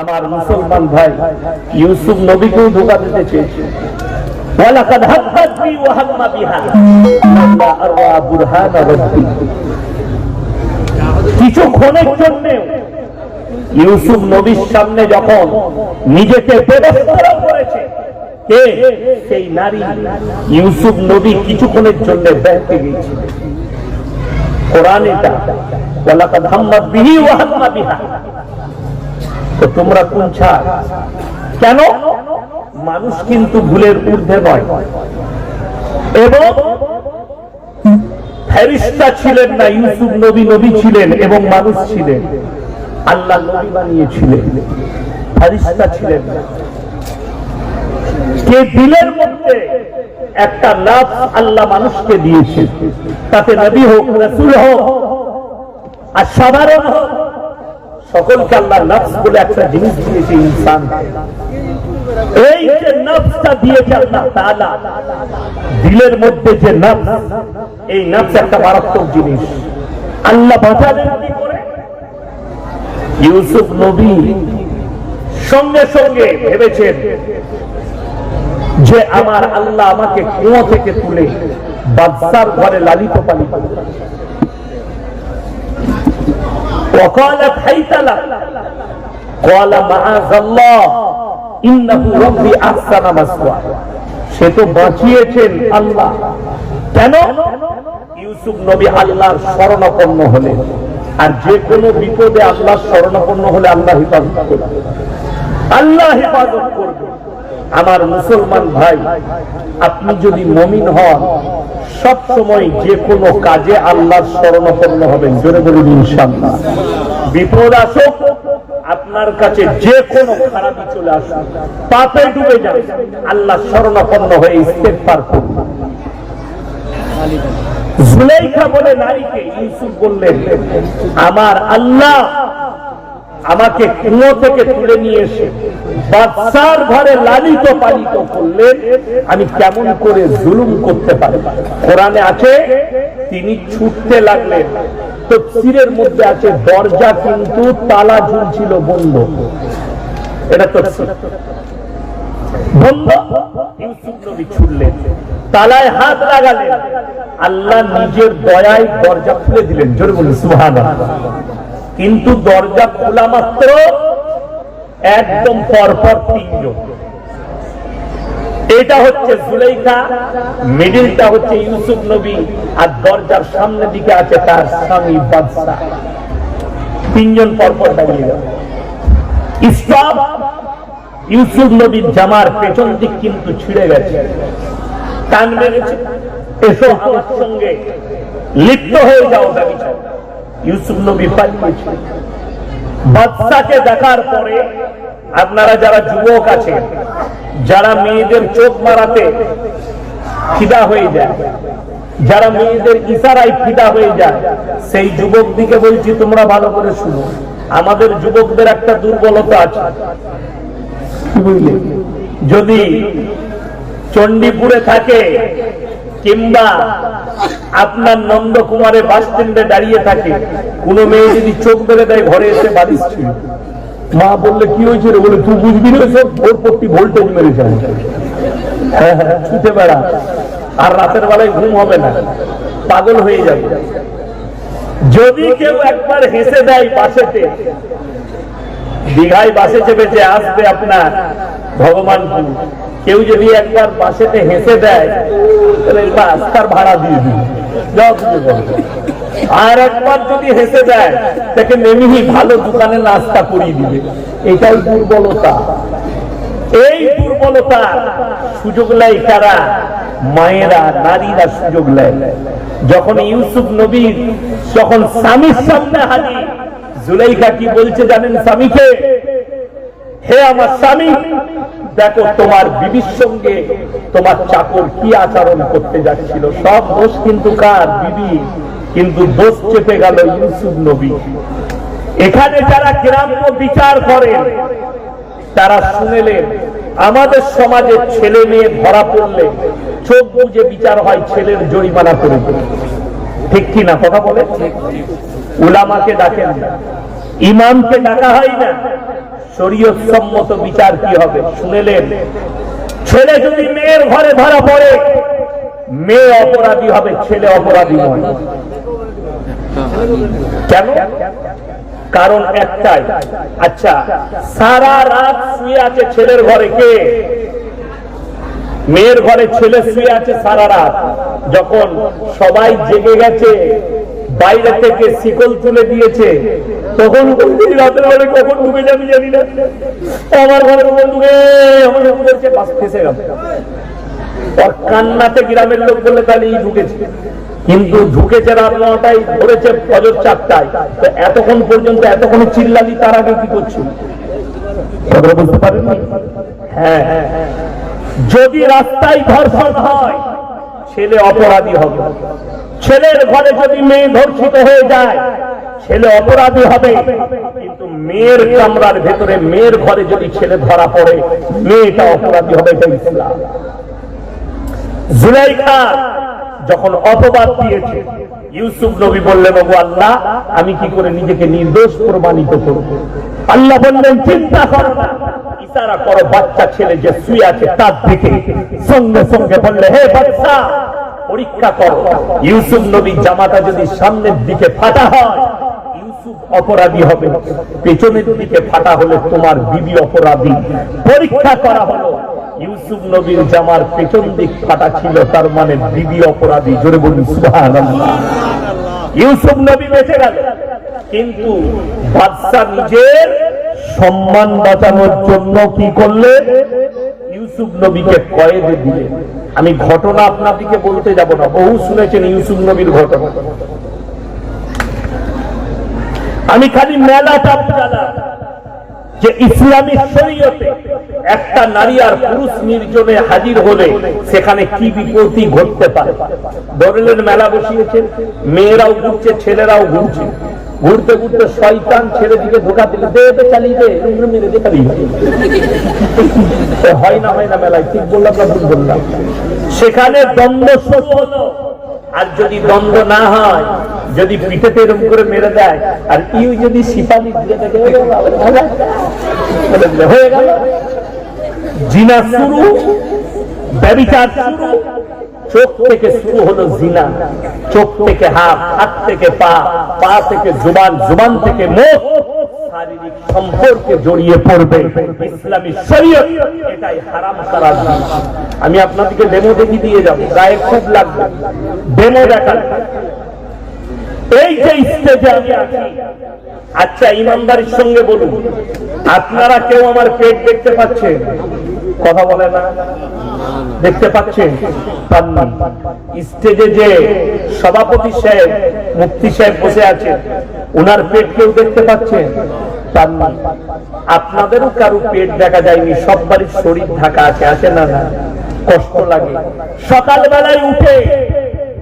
আমার মুসলমান ভাই, ইউসুফ নবীকেও ধোকা দিতে চেয়েছে। কিছুক্ষণের জন্য ইউসুফ নবীর সামনে যখন নিজেকে ইউসুফ নবী কিছুক্ষণের জন্য ব্যাংকে গিয়েছিল। কোরআন এটা। বিহা। তো তোমরা কোন ছাড়? কেন? মানুষ কিন্তু ভুলের ঊর্ধ্বে নয়। এবং ফেরিস্তা ছিলেন না, ইউসুফ নবী নবী ছিলেন এবং মানুষ ছিলেন। আল্লাহ নবী বানিয়েছিলেন। ফেরিস্তা ছিলেন না। কে দিলের মধ্যে একটা লাভ আল্লাহ মানুষকে দিয়েছে। তাতে নবী হোক, রসুল হোক, আর সাধারণ হোক সকলকে আল্লাহ নফস বলে একটা জিনিস দিয়েছে ইনসান। এই যে নফসটা দিয়েছে আল্লাহ তাআলা, দিলের মধ্যে যে নফস, এই নফস একটা মারাত্মক জিনিস। আল্লাহ বাঁচালেন কি করে? ইউসুফ নবী সঙ্গে সঙ্গে ভেবেছেন যে আমার আল্লাহ আমাকে কুয়ো থেকে তুলে বাদশার ঘরে লালিত পালিত وقالت هيت لك قال معاذ الله إنه ربي أحسن مثواي সে তো বাঁচিয়েছেন আল্লাহ কেন ইউসুফ নবী আল্লাহর শরণাপন্ন হলেন আর যে কোনো বিপদে আল্লাহ শরণাপন্ন হলে আল্লাহ হেফাজত করবে আল্লাহ হেফাজত করবে আমার মুসলমান ভাই, আপনি যদি মমিন হন, সব সময় যে কোনো কাজে আল্লাহর শরণাপন্ন হবেন। জোরে বলুন ইনশাআল্লাহ। বিপদ আসুক, আপনার কাছে যে কোনো খারাপই চলে আসুক। পাপে ডুবে যান, আল্লাহ শরণাপন্ন হয়ে ইস্তেগফার করুন। জুলাইখা বলে নারীকে ইউসুফ বললেন, আমার আল্লাহ আমাকে কুয়ো থেকে তুলে নিয়ে এসে বাদশার ঘরে লালিত পালিত করলেন, আমি কেমন করে জুলুম করতে পারি? কোরআনে আছে, তিনি ছুটতে লাগলেন। তফসিরের মধ্যে আছে দরজা, কিন্তু তালা ঝুলছিল বন্ধ। এটা তফসির বন্ধ? ইউসুফ নবী ছুটলেন। তালায় হাত লাগালেন। আল্লাহ নিজের দয়ায় দরজা খুলে দিলেন। জোরে বলুন, সুবহানাল্লাহ। কিন্তু দরজা খোলা মাত্র একদম পরপর তিনজন। এটা হচ্ছে জুলাইখা মিডিলটা হচ্ছে ইউসুফ নবী, আর দরজার সামনের দিকে আছে তার স্বামী বাদশা। তিনজন পরপর দাঁড়িয়ে গেল। ইসলাম ইউসুফ নবীর জামার পেছন দিক কিন্তু ছিঁড়ে গেছে। টান মেরেছে, এসো সঙ্গে। লিপ্ত হয়ে যাও ব্যবচার ইউসুফ নবী পালিয়েছে। বাদশাকে দেখার পরে আপনারা যারা যুবক আছেন, যারা মেয়েদের চোখ মারাতে ফিদা হয়ে যায়, যারা মেয়েদের ইশারায় ফিদা হয়ে যায়, সেই যুবক দিকে বলছি, তোমরা ভালো করে শুনো। আমাদের যুবকদের একটা দুর্বলতা আছে। বুঝলে যদি চণ্ডীপুরে থাকে কিংবা আপনার নন্দকুমারে বাস স্ট্যান্ডে দাঁড়িয়ে থাকে। কোন মেয়ে যদি চোখ বেড়ে দেয়, ঘরে এসে ছিল মা বললে, কি হয়েছে রে? বলে, তুই বুঝবি না সব? ভোর পট্টি ভোল্টেজ মেরেছে আমাকে। হ্যাঁ হ্যাঁ ছুটে বেড়া। আর রাতের বেলায় ঘুম হবে না। পাগল হয়ে যাবে। যদি কেউ একবার হেসে দেয় বাসেতে, দীঘায় বাসে চেপেছে, আসবে আপনার ভগবানপুর। কেউ যদি একবার বাসেতে হেসে দেয়, তাহলে ভাড়া দিয়ে বলো। আর একবার যদি হেসে দেয়, তাকে নেমেহি ভালো দোকানে নাস্তা করিয়ে দিবে। এটাই দুর্বলতা। এই দুর্বলতা সুযোগ নেয় কারা? মায়েরা, নারীরা সুযোগ নেয়। যখন ইউসুফ নবীর যখন স্বামীর সামনে হাজির, জুলাইখা কি বলছে জানেন স্বামীকে? হে আমার স্বামী দেখো তোমার বিবির সঙ্গে তোমার চাকর কি আচরণ করতে যাচ্ছিল? সব দোষ কিন্তু কার? বিবি। কিন্তু দোষ চেপে গেল ইউসুফ নবী। এখানে যারা গ্রাম্য বিচার করেন, তারা শুনেলেন, আমাদের সমাজে ছেলে মেয়ে ধরা পড়লে চোখ বুঝে বিচার হয় ছেলের জরিমানা করে। ঠিক কি না? কথা বলে উলামাকে ডাকেন না। ইমামকে ডাকা হয় না। সম্মত বিচার কি হবে? শুনেলেন। ছেলে যদি মেয়ের ঘরে ধরা পড়ে, মেয়ে অপরাধী হবে, ছেলে অপরাধী কেন? কারণ একটাই। আচ্ছা সারা রাত শুয়ে আছে ছেলের ঘরে কে? মেয়ের ঘরে ছেলে শুয়ে আছে সারা রাত। যখন সবাই জেগে গেছে, বাইরে থেকে শিকল তুলে দিয়েছে বলছি রাতের বেলা কখন ঢুকে যাবি জানি না। আমার ঘরে কখন ঢুকে আমার ওর কান্নাতে গ্রামের লোক বললে, তাহলে এই ঢুকেছে। কিন্তু ঢুকেছে রাত নটায়, ধরেছে ফজর চারটায়। তো এতক্ষণ পর্যন্ত, এতক্ষণ চিল্লালি, তার আগে কি পারেন হ্যাঁ হ্যাঁ হ্যাঁ। যদি রাস্তায় ধর্ষণ হয়, ছেলে অপরাধী হবে। ছেলের ঘরে যদি মেয়ে ধর্ষিত হয়ে যায় ছেলে অপরাধী হবে। কিন্তু মেয়ের কামরার ভেতরে মেয়ের ঘরে যদি ছেলে ধরা পড়ে, মেয়েটা অপরাধী হবে জুলাইখা যখন অপবাদ দিয়েছে, ইউসুফ নবী বললেন, ওগো আল্লাহ, আমি কি করে নিজেকে নির্দোষ প্রমাণিত করব? আল্লাহ বললেন, চিন্তা করো ইশারা করো বাচ্চা ছেলে যে শুয়ে আছে তার দিকে। সঙ্গে সঙ্গে বললে, হে বাচ্চা, পরীক্ষা করো। ইউসুফ নবী জামাটা যদি সামনের দিকে ফাটা হয় অপরাধী হবে। পেছনের দিকে ফাটা হলে তোমার বিবি অপরাধী। পরীক্ষা করা হলো। ইউসুফ নবীর জামার পেছন দিক ফাটা ছিল, তার মানে বিবি অপরাধী। জোরে সুবহানাল্লাহ। ইউসুফ নবী বেঁচে গেল। কিন্তু বাদশাহ নিজের সম্মান বাঁচানোর জন্য কি করলে? ইউসুফ নবীকে কয়েদে দিলে। আমি ঘটনা আপনাদিকে বলতে যাব না। বহু শুনেছেন ইউসুফ নবীর ঘটনা। আমি খালি মেলাটা জানা যে ইসলামী শরীয়তে একটা নারী আর পুরুষ নির্জনে হাজির হলে সেখানে কি বিপত্তি ঘটতে পারে? দরেলের মেলা বসিয়েছেন মেয়েরাও ঘুরছে, ছেলেরাও ঘুরছে। ঘুরতে ঘুরতে শয়তান ছেলে দিকে ধোকা দিলে, দে দে চালিয়ে দে হয় না হয় না মেলায়, ঠিক বললাম না ভুল বললাম। সেখানে দ্বন্দ্ব হলো। আর যদি দ্বন্দ্ব না হয় যদি পিঠেতে এরকম করে মেরে দেয়, আর ইউ যদি সিপালি দেখে হয়ে গেল। জিনা শুরু, ব্যবিচার চোখ থেকে শুরু হলো জিনা। চোখ থেকে হাত হাত থেকে পা পা থেকে জুবান জুবান থেকে মুখ, শারীরিক সম্পর্কে জড়িয়ে পড়বে। ইসলামী শরীয়ত, এটাই হারাম করা আমি আপনাদেরকে ডেমো দেখি দিয়ে যাব। গায়ে খুব লাগবে। ডেমো দেখান। এই যে স্টেজে আমি আছি আচ্ছা ইমানদারির সঙ্গে বলুন। আপনারা কেউ আমার পেট দেখতে পাচ্ছেন? কথা বলে না। দেখতে পাচ্ছেন? স্টেজে যে সভাপতি সাহেব, মুফতি সাহেব বসে আছেন ওনার পেট কেউ দেখতে পাচ্ছেন? আপনাদেরও কারও পেট দেখা যায়নি সব বাড়ির শরীর ঢাকা আছে আছে না না? কষ্ট লাগে। সকালবেলায় উঠে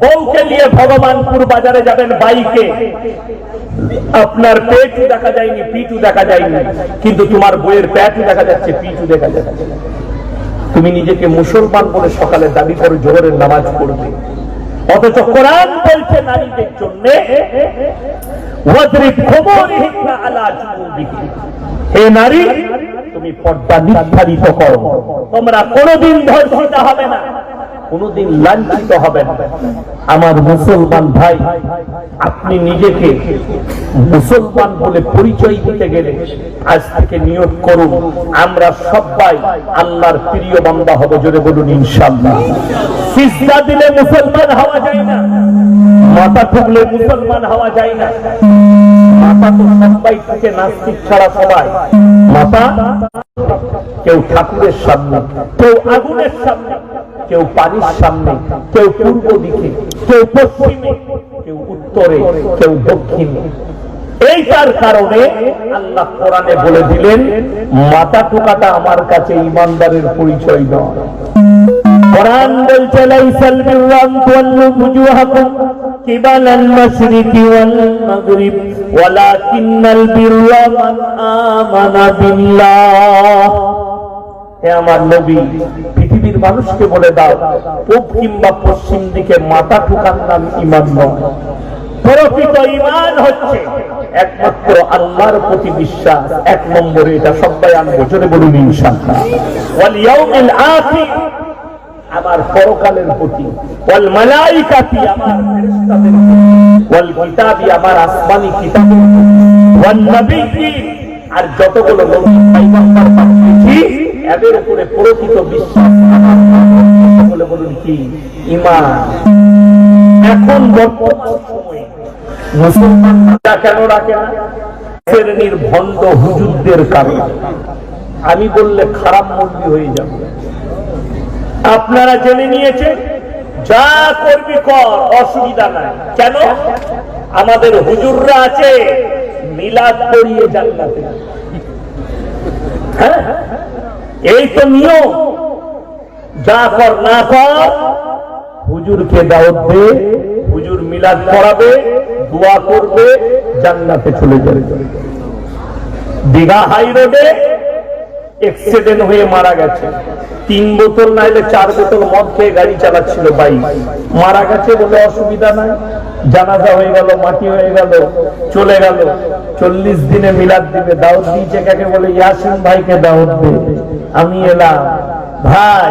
বউকে নিয়ে ভগবানপুর বাজারে যাবেন বাইকে। আপনার পেটু দেখা যায়নি, পিটু দেখা যায়নি, কিন্তু তোমার বইয়ের প্যাটু দেখা যাচ্ছে, পিটু দেখা যাচ্ছে। তুমি নিজেকে মুসলমান বলে সকালে দাবি করো, জোহরের নামাজ পড়বে। অথচ কোরআন বলছে নারীদের জন্য হে নারী, তুমি পর্দা নির্ধারিত করো। তোমরা কোনোদিন ধর্ষিত হবে না। কোনোদিন লাঞ্ছিত হবে না। আমার মুসলমান ভাই, আপনি নিজেকে মুসলমান বলে পরিচয় দিতে গেলে আজ থেকে নিয়োগ করুন। আমরা সবাই আল্লাহর প্রিয় বান্দা হবে, জোরে বলুন ইনশাল্লাহ সিজদা দিলে মুসলমান হওয়া যায় না। মাথা ঠুকলে মুসলমান হওয়া যায় না। মাথা তো সবাই থেকে নাস্তিক ছাড়া সবাই। মাথা কেউ ঠাকুরের সামনে, কেউ আগুনের সামনে। কেউ পানির সামনে, কেউ পূর্ব দিকে, কেউ পশ্চিমে, কেউ উত্তরে, কেউ দক্ষিণে। এইটার কারণে আল্লাহ কোরআনে বলে দিলেন মাথা ঠোকাটা আমার কাছে ইমানদারের পরিচয় নয় কোরআন বলছে, লাইসাল বিররান তুওয়াল্লু বুজুহাকুম কিবালাল মাশরিকি ওয়াল মাগরিব, ওয়ালাকিন্নাল বিররা মান আমানা বিল্লাহ। হে আমার নবী পৃথিবীর মানুষকে বলে দাও, পূব কিংবা পশ্চিম দিকে মাথা ঠুকার নাম ইমান আমার পরকালের কিতাবি আসমানি কিতাবের আর যতগুলো এদের উপরে প্রকৃত বিশ্বাস বলে বলুন কি? ঈমান। এখন বর্তমান সময়ে মুসলমানরা কেন রাখে না? শ্রেণির হুজুরদের আমি বললে খারাপ মন্দি হয়ে যাবে। আপনারা জেনে নিয়েছেন, যা করবি কর, অসুবিধা নাই। কেন? আমাদের হুজুররা আছে, মিলাদ করিয়ে জান্নাতে হ্যাঁ? এই তো নিয়ম। যা কর, না কর, হুজুরকে দাওয়াত দে, হুজুর মিলাদ পড়াবে, দোয়া করবে, জান্নাতে চলে যাবে। দীঘা হাই রোডে এক্সিডেন্ট হয়ে মারা গেছে। তিন বোতল নাইলে চার বোতল মদ খেয়ে গাড়ি চালাচ্ছিল বাইক মারা গেছে বলে অসুবিধা নাই। জানাজা হয়ে গেল, মাটি হয়ে গেল, চলে গেল। চল্লিশ দিনে মিলাদ দিবে দাউদ দিয়েছে কাকে বলে? ইয়াসিন ভাইকে দাউদ দে। আমি এলাম। ভাই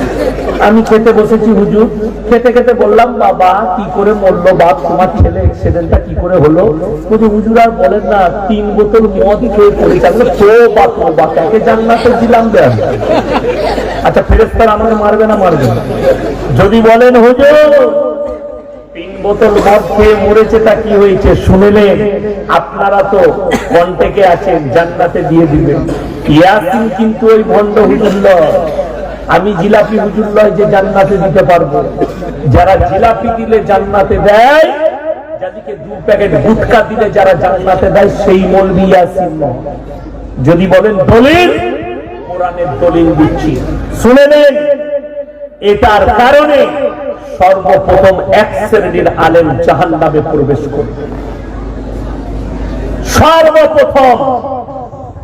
আমি খেতে বসেছি, হুজুর। খেতে খেতে বললাম, বাবা, কি করে মরলো বাপ? তোমার ছেলে এক্সিডেন্টটা কি করে হলো? বুঝি হুজুর, আর বলেন না, তিন বোতল মদ খেয়ে পড়ে থাকলে তো বা তো বা তাকে জান্নাতে দিলাম দেন আচ্ছা ফেরেস্তার আমাকে মারবে না মারবে? না যদি বলেন, হুজুর, তিন বোতল মদ খেয়ে মরেছে তা কি হয়েছে? শুনেলেন আপনারা তো কন্টেকে আছেন জান্নাতে দিয়ে দিবেন। ইয়াসিন কিন্তু ওই ভণ্ড হুজুর। আমি জিলাপি হুজুর নয় যে জান্নাতে দিতে পারব। যারা জিলাপি দিলে জান্নাতে দেয় যাদেরকে দু প্যাকেট গুটকা দিলে যারা জান্নাতে দেয়, সেই মলবি ইয়াসিন যদি বলেন দলিল, কোরআনের দলিল দিচ্ছি। শুনে নেন, এটার কারণে সর্বপ্রথম এক শ্রেণির আলেম জাহান নামে প্রবেশ করবে। সর্বপ্রথম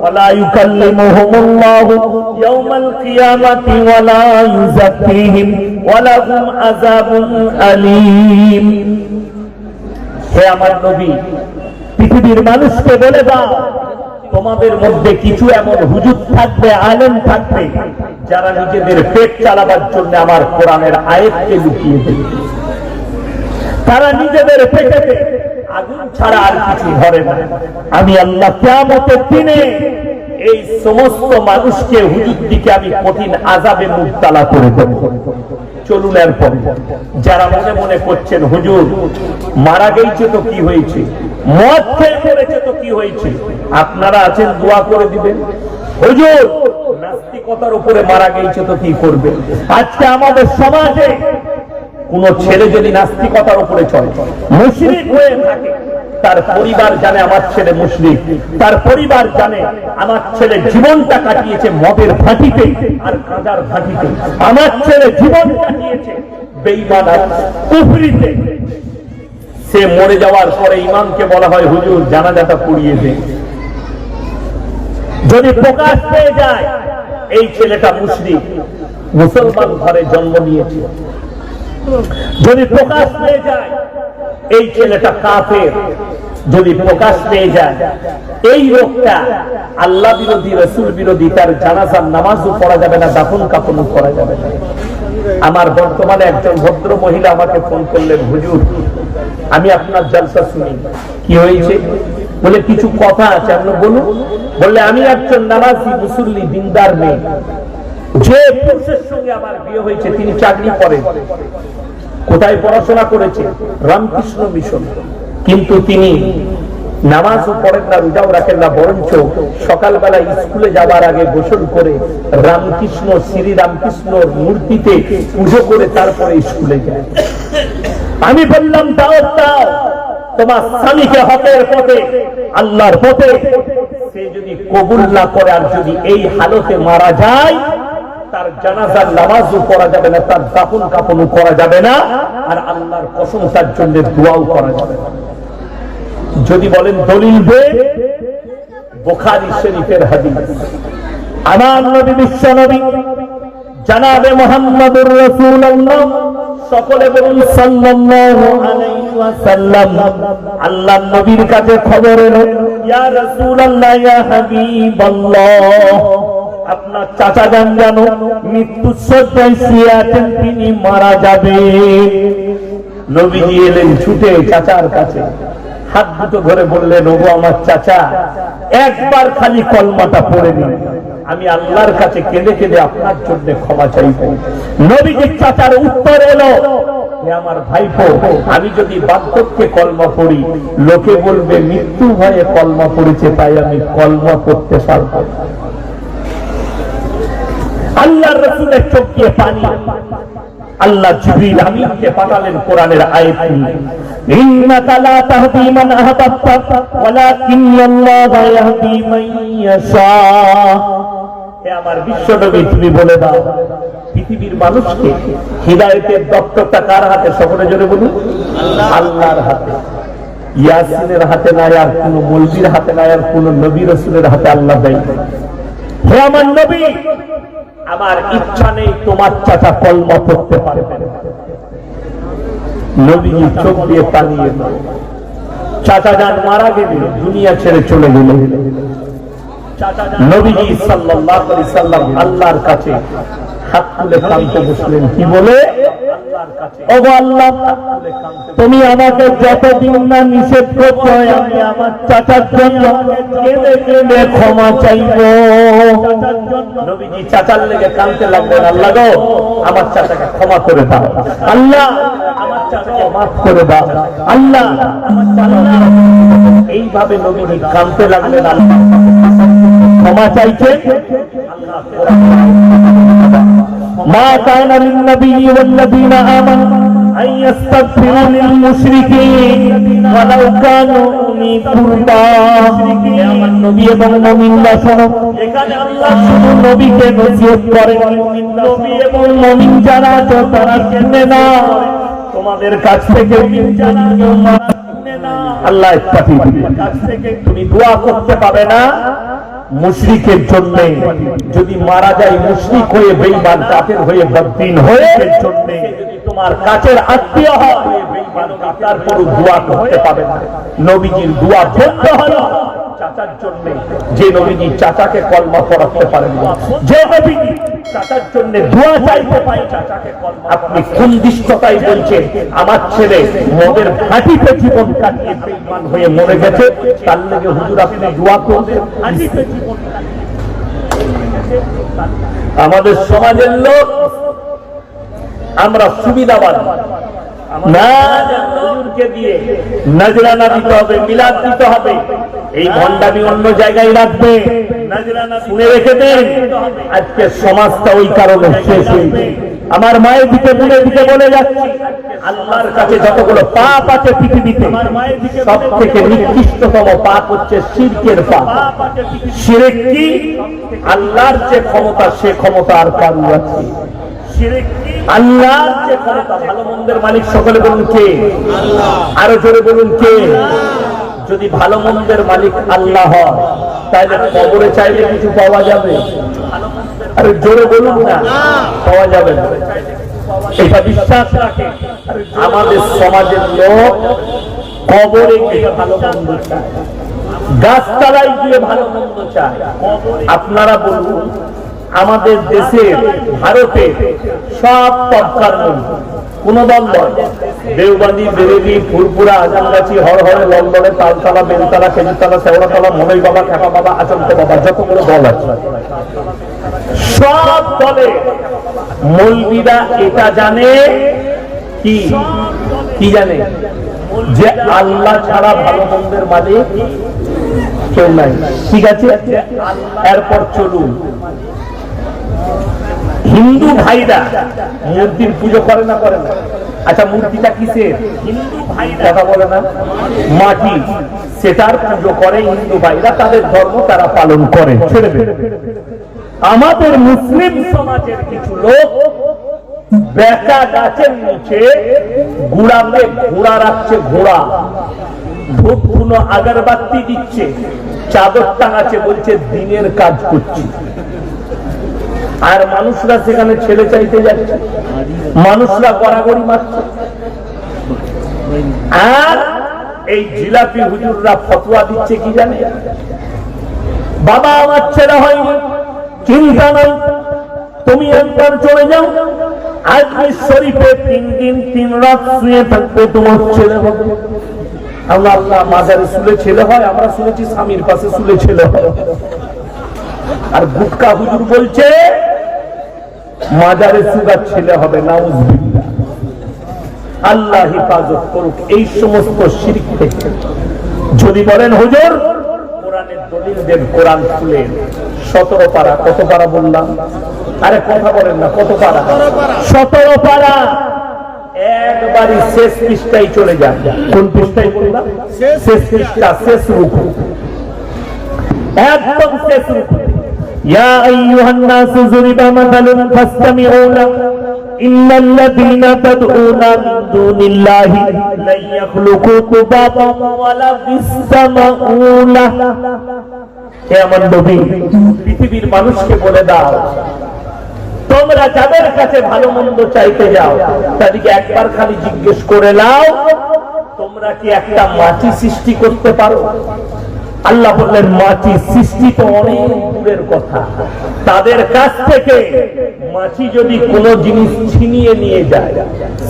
ولا يكلمهم الله يوم القيامة ولا يزكيهم ولهم عذاب أليم হে আমার নবী পৃথিবীর মানুষকে বলে দাও তোমাদের মধ্যে কিছু এমন হুজুর থাকবে আলেম থাকবে যারা নিজেদের পেট চালাবার জন্য আমার কোরআনের আয়েতকে লুকিয়ে দেবে তারা নিজেদের পেটেতে আমি আল্লাহ কেমতের দিনে এই সমস্ত মানুষকে হুজুর দিকে আমি কঠিন আজাবে মুক্তালা করে দেব। চলুন এরপর, যারা মনে মনে করছেন, হুজুর, মারা গেছে তো কি হয়েছে? তো কি হয়েছে? আপনারা আছেন, দোয়া করে দিবেন। হুজুর, নাস্তিকতার উপরে মারা গেছে তো কি করবে? আজকে আমাদের সমাজে কোন ছেলে যদি নাস্তিকতার উপরে চলে, মুশরিক হয়ে থাকে, তার পরিবার জানে আমার ছেলে মুশরিক, তার পরিবার জানে আমার ছেলে জীবনটা কাটিয়েছে মদের ফাঁটিতে আর গাঁজার ফাঁটিতে আমার ছেলে জীবন কাটিয়েছে বেইমান কুফরিতে। সে মরে যাওয়ার পরে ইমামকে বলা হয়, হুজুর, জানাজাটা পুড়িয়ে দে। যদি প্রকাশ পেয়ে যায়, এই ছেলেটা মুশরিক, মুসলমান ঘরে জন্ম নিয়েছে। যদি প্রকাশ পেয়ে যায়, এই ছেলেটা কাফের। যদি প্রকাশ পেয়ে যায়, এই লোকটা আল্লাহ বিরোধী, রসুল বিরোধী, তার জানাজার নামাজও পড়া যাবে না, দাফন কাপনও করা যাবে না। আমার বর্তমানে একজন ভদ্র মহিলা আমাকে ফোন করলেন, হুজুর, আমি আপনার জলসা শুনি। কি হয়েছে? বলে, কিছু কথা আছে। আপনি বলুন। বললে, আমি একজন নামাজি, মুসল্লি, দিনদার মেয়ে। যে পুরুষের সঙ্গে আমার বিয়ে হয়েছে, তিনি চাকরি করেন। কোথায় পড়াশোনা করেছে? রামকৃষ্ণ মিশন। কিন্তু তিনি নামাজও পড়েন না, রোজাও রাখেন না, বরঞ্চ সকালবেলা স্কুলে যাওয়ার আগে গোসল করে রামকৃষ্ণ, শ্রী রামকৃষ্ণর মূর্তিতে পুজো করে তারপরে স্কুলে যায়। আমি বললাম, দাও দাও, তোমার স্বামীকে হকের পথে, আল্লাহর পথে। সে যদি কবুল না করে আর যদি এই হালতে মারা যায় তার করা যাবে না, তার করা যাবে না, আর জন্য যদি বলেন দলিল বোখারি শরীফের আমার নবী বিশ্ব নবী, জানাবে সকলে বলুন সাল্লাল্লাহু নবীর কাছে খবর এলো, ইয়া রাসূলুল্লাহ, ইয়া হাবিবাল্লাহ। আপনার মৃত্যু আছেন, তিনি মারা যাবে। নবীজি এলেন ছুটে চাচার কাছে। হাত দুটো ধরে বললেন, ওগো আমার চাচা, একবার খালি কলমাটা পড়ে নিন। আমি আল্লাহর কাছে কেঁদে কেঁদে আপনার জন্য ক্ষমা চাইব। নবীজির চাচার উত্তর এলো আমার ভাইপো, আমি যদি বার্ধক্যে কলমা পড়ি, লোকে বলবে, মৃত্যু ভয়ে কলমা পড়েছে, তাই আমি কলমা পড়তে পারব আল্লাহর রসুলের চোখ দিয়ে পানি। আল্লাহ জিবরিল আমিনকে পাঠালেন কোরআনের আয়াত ইন্নাকা লা তাহদি মান ওয়ালাকিন্নাল্লাহা ইয়াহদি মান ইয়াশা। হে আমার বিশ্বনবী, তুমি বলে দাও, পৃথিবীর মানুষকে হিদায়তের দপ্তরটা কার হাতে সকলে জোরে বলুন? আল্লাহর হাতে। ইয়াসিনের হাতে নাই, আর কোন মলবির হাতে নাই, আর কোন নবী রসুলের হাতে আল্লাহ দেয় হে আমার নবী আমার ইচ্ছা নেই তোমার চাচা কলমা করতে পারবে। নবীজি চোখ দিয়ে পালিয়ে চাচা যান মারা গেলে দুনিয়া ছেড়ে চলে গেলে। আল্লাহর কাছে হাত তুলে কান্ত বসলেন। কি বলে? ওগো আল্লাহ তুমি আমাকে যতদিন না নিষেধ করছ আমি আমার চাচার জন্য কেঁদে কেঁদে ক্ষমা চাইব। নবীজি চাচার লেগে কাঁদতে লাগলেন আল্লাহ গো আমার চাচাকে ক্ষমা করে দাও। আল্লাহ আমার চাচাকে মাফ করে দাও। আল্লাহ এইভাবে নবীজি কাঁদতে লাগলেন আল্লাহ। ক্ষমা চাইছেন ما كان للنبي والذين آمنوا أن يستغفروا للمشركين ولو كانوا أولي قربى হে আমার নবী এবং মুমিনরা শোনো এখানে আল্লাহ শুধু নবীকে নসিহত করেন নবী এবং মুমিন যারা আছে তারা শুনে না তোমাদের কাছ থেকে মুমিন যারা কেউ মারা শুনে না আল্লাহ পাঠিয়ে দিবেন কাছ থেকে তুমি দোয়া করতে পাবে না মুশরিকের জন্য। যদি মারা যায় মুশরিক হয়ে বেঈমান, কাফের হয়ে বদ্দিন হয়ে জন্য তোমার কাছের আত্মীয় হয় তারপর দোয়া করতে পাবে না। নবীজির দোয়া বন্ধ হলো চাচার জন্য যে নবীজি চাচাকে কলমা পড়াতে পারেন যে নবীজি চাচার জন্য দোয়া চাইতে পারে চাচাকে আপনি কোন দৃষ্টতায় বলছেন আমার ছেলে মদের ঘাটিতে জীবন কাটিয়ে হয়ে মরে গেছে তার লেগে হুজুর আপনি দোয়া করবেন জীবন আমাদের সমাজের লোক আমরা সুবিধাবান। না হুজুরকে দিয়ে নজরানা দিতে হবে মিলাদ দিতে হবে। এই ভণ্ডামি অন্য জায়গায় রাখবে। শুনে রেখে দেন, আজকে সমাজটা ওই কারণে শেষ হয়েছে আমার মায়ের দিকে বোনের দিকে বলে যাচ্ছি, আল্লাহর কাছে যতগুলো পাপ আছে পৃথিবীতে সব থেকে নিকৃষ্টতম পাপ হচ্ছে শিরকের পাপ। শিরেক কি? আল্লাহর যে ক্ষমতা, সে ক্ষমতা আর কারু আছে। আল্লাহর যে ক্ষমতা, ভালো মন্দের মালিক সকলে বলুন কে? আরও জোরে বলুন কে? যদি ভালো মন্দের মালিক আল্লাহ হয়, তাহলে কবরে চাইলে কিছু পাওয়া যাবে? আরে জোরে বলুন না, পাওয়া যাবে না। এটা বিশ্বাস রাখে। আমাদের সমাজের লোক কবরে গিয়ে ভালো মন্দ গাছতলায় গিয়ে ভালো মন্দ চায়। আপনারা বলুন, আমাদের দেশে, ভারতে সব তবকার মধ্যে কোন দল নয় দেওবান্দি, বেরেলি ফুরপুরা আজানগাছি হরহরে, লন্ডনে, তালতলা, বেলতলা, খেজুরতলা, শেওড়াতলা, মনই বাবা খেপা বাবা, আচমকা বাবা, যতগুলো দল আছে। সব দলে মৌলবীরা এটা জানে কি? কি জানে? যে আল্লাহ ছাড়া ভালো মন্দের মালিক কেউ নাই। ঠিক আছে? এরপর চলুন। হিন্দু ভাইরা মূর্তির পুজো করে না করে না? আচ্ছা মূর্তিটা কিসের? হিন্দু ভাইরা। কথা বলে না। মাটি। সেটার পুজো করে হিন্দু ভাইরা, তাদের ধর্ম তারা পালন করে। আমাদের মুসলিম সমাজের কিছু লোক বেকা গাছের নিচে গুড়াতে ঘোড়া রাখছে, ঘোড়া। ধূপ ধুনো আগরবাতি দিচ্ছে। চাদর টাঙাচ্ছে, বলছে, দিনের কাজ করছি। আর মানুষরা সেখানে ছেলে চাইতে যাচ্ছে, মানুষরা গড়াগড়ি মারছে। আর এই জিলাপি হুজুররা ফতোয়া দিচ্ছে কি জানে? বাবা, আমার ছেলে হয়নি চিন্তা নাই, তুমি একবার চলে যাও। আজমির শরীফে তিন দিন, তিন রাত শুয়ে থাকবে তোমার ছেলে হবে। আল্লাহ আল্লাহ, মাজারে শুলে ছেলে হয়, আমরা শুনেছি স্বামীর পাশে শুলে ছেলে হয়। আর গুটকা হুজুর বলছে মাজারে সুগার ছেলে হবে না আল্লাহ হিফাজত করুক এই সমস্ত শিরিক থেকে। যদি বলেন হুজুর কোরআনের দলিল দেন কোরআন খুলে। সতেরো পারা কত পারা বললাম? আরে কথা বলেন না কত পারা? সতেরো পারা। একবারই শেষ পৃষ্ঠায় চলে যান। কোন পৃষ্ঠায় বললাম? শেষ পৃষ্ঠা শেষ রূপ একদম শেষ রূপ يا أيها الناس ضرب مثل فاستمعوا له إن الذين تدعون من دون الله لن يخلقوا ذبابا ولا يستمعوا له হে আমার নবী পৃথিবীর মানুষকে বলে দাও তোমরা যাদের কাছে ভালো মন্দ চাইতে যাও তাদেরকে একবার খালি জিজ্ঞেস করে নাও তোমরা কি একটা মাটি সৃষ্টি করতে পারো আল্লাহ বললেন মাটি সৃষ্টি তো অনেক দূরের কথা। তাদের কাছ থেকে মাছি যদি কোনো জিনিস ছিনিয়ে নিয়ে যায়,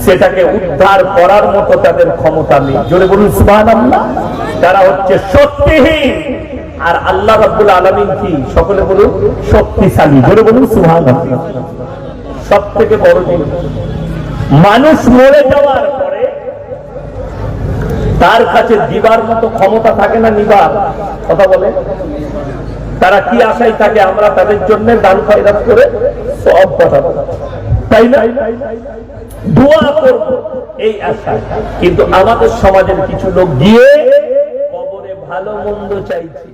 সেটাকে উদ্ধার করার মতো তাদের ক্ষমতা নেই। জোরে বলুন সুবাহ আল্লাহ তারা হচ্ছে শক্তিহীন। আর আল্লাহ রাব্বুল আলামিন কি? সকলে বলুন, শক্তিশালী। জোরে বলুন সুবহান সব থেকে বড় জিনিস, মানুষ মরে যাওয়ার পরে তার কাছে দিবার মতো ক্ষমতা থাকে না নিবার। কথা বলে? তারা কি আশায় থাকে আমরা তাদের জন্য দান খয়রাত করে সব কথা। তাই না? দোয়া করব এই আশায়। কিন্তু আমাদের সমাজের কিছু লোক গিয়ে কবরে ভালো মন্দ চাইছে।